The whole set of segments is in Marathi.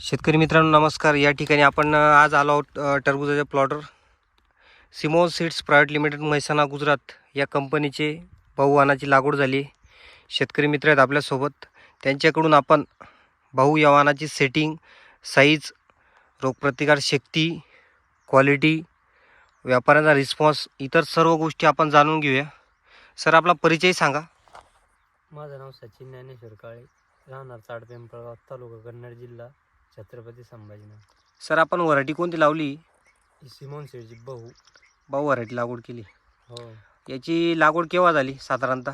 शेतकरी मित्रांनो नमस्कार. या ठिकाणी आपण आज आलो आहोत टरबुजाच्या plotter Simo seeds private limited Mehsana Gujarat या कंपनीचे बहुवानाची लागवड झाली शेतकरी मित्र आहेत आपल्यासोबत. त्यांच्याकडून आपण भाऊ या वाहनाची सेटिंग साईज रोगप्रतिकार शक्ती क्वालिटी व्यापाऱ्यांचा रिस्पॉन्स इतर सर्व गोष्टी आपण जाणून घेऊया. सर आपला परिचय सांगा. माझं नाव सचिन ज्ञानेश्वर काळे. राहणार चाडपिंपळगाव तालुका कन्नड जिल्हा. छत्रपती संभाजीनगर. सर आपण व्हरायटी कोणती लावली? ही सिमोन शेळची बहू. भाऊ व्हरायटी लागवड केली. हो. याची लागवड केव्हा झाली साधारणतः?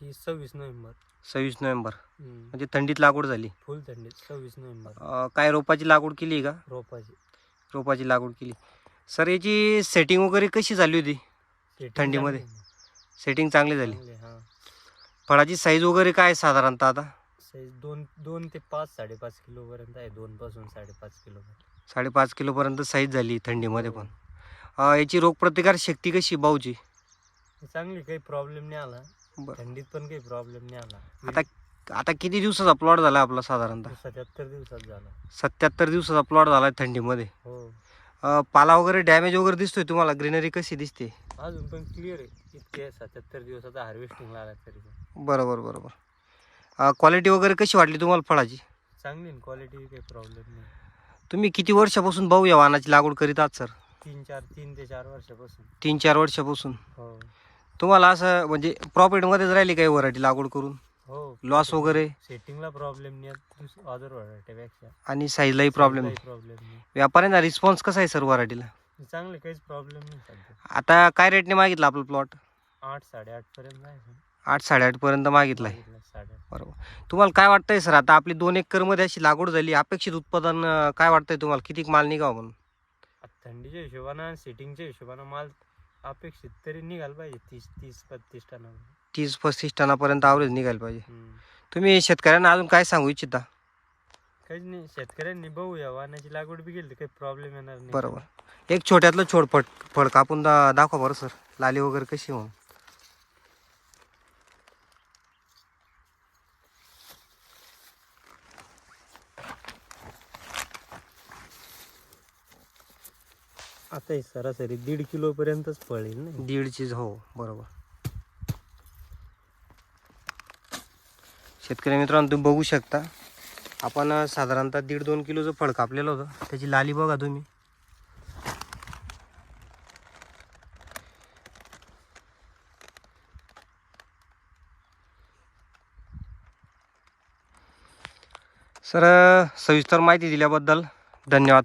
ही सव्वीस नोव्हेंबर. सव्वीस नोव्हेंबर. हम्म. म्हणजे थंडीत लागवड झाली. फुल थंडीत सव्वीस नोव्हेंबर. अं, काय रोपाची लागवड केली आहे का? रोपाची. रोपाची लागवड केली. सर याची सेटिंग वगैरे कशी झाली होती? Setting थंडीमध्ये? चांगली. आहे. सेटिंग चांगली झाली. चांगली आहे, हा. फळाची साईज वगैरे काय आहे साधारणतः आता? साईज दोन दोन ते पाच साडेपाच किलो पर्यंत आहे. दोन पासून साडेपाच किलो साडेपाच किलोपर्यंत साईज झाली थंडीमध्ये पण. अं, याची रोगप्रतिकार शक्ती कशी भाऊची चांगली काही प्रॉब्लेम नाही आला. बरं. थंडीत पण काही प्रॉब्लेम नाही आला. आता आता किती दिवसाचा प्लॉट झाला आपला साधारणतः? सत्याहत्तर दिवसात झाला. सत्याहत्तर दिवसाचा प्लॉट झाला थंडीमध्ये. हो. अं, पाला वगैरे डॅमेज वगैरे दिसतोय तुम्हाला? ग्रीनरी कशी दिसते? अजून पण क्लिअर आहे. इतके सत्याहत्तर दिवसाचा हार्वेस्टिंग आला तरी पण. बरोबर बरोबर. क्वालिटी वगैरे कशी वाटली तुम्हाला फळाची? चांगली क्वालिटी काही प्रॉब्लेम नाही. तुम्ही किती वर्षापासून भाऊ या वाहनाची लागवड करीत आहात सर? तीन चार तीन ते चार वर्षापासून. तीन चार वर्षापासून. हो. तुम्हाला असं म्हणजे प्रॉफिटमध्येच राहिली काही व्हरायटी लागवड करून? हो. लॉस वगैरे? सेटिंगला प्रॉब्लेम नाही आणि साईजलाही प्रॉब्लेम नाही. प्रॉब्लेम नाही. व्यापाऱ्यांचा रिस्पॉन्स कसा आहे सर व्हरायटीला चांगले काहीच प्रॉब्लेम नाही सध्या. आता काय रेटने मागितलं आपलं प्लॉट आठ साडेआठ पर्यंत आहे आठ साडेआठपर्यंत मागितलं आहे मागितलं साडेआठ बरोबर. तुम्हाला काय वाटतंय सर? आता आपली दोन एकरमध्ये अशी लागवड झाली अपेक्षित उत्पादन अं, काय वाटतंय तुम्हाला? किती माल निघावं म्हणून? आता थंडीच्या हिशोबानं सेटिंगच्या हिशोबानं माल अपेक्षित तरी निघाल पाहिजे तीस तीस पस्तीस टना तीस पस्तीस टनापर्यंत ॲव्हरेज निघायला पाहिजे. तुम्ही शेतकऱ्यांना अजून काय सांगू इच्छिता? काहीच नाही शेतकऱ्यांनी बघू या वाहनाची लागवड बी केली तर काही प्रॉब्लेम येणार नाही. बरोबर. एक छोट्यातलं छोड फळ फळ कापून दा दाखवा बरं सर. लाली वगैरे कशी म्हणून. आता हे सरासरी दीड किलो पर्यंतच फळ येईल ना दीडची हो बरोबर. शेतकरी मित्रांनो तुम्ही बघू शकता. आपण साधारणतः दीड दोन किलोचं फळ कापलेलं होतं. त्याची लाली बघा तुम्ही. सर सविस्तर माहिती दिल्याबद्दल धन्यवाद.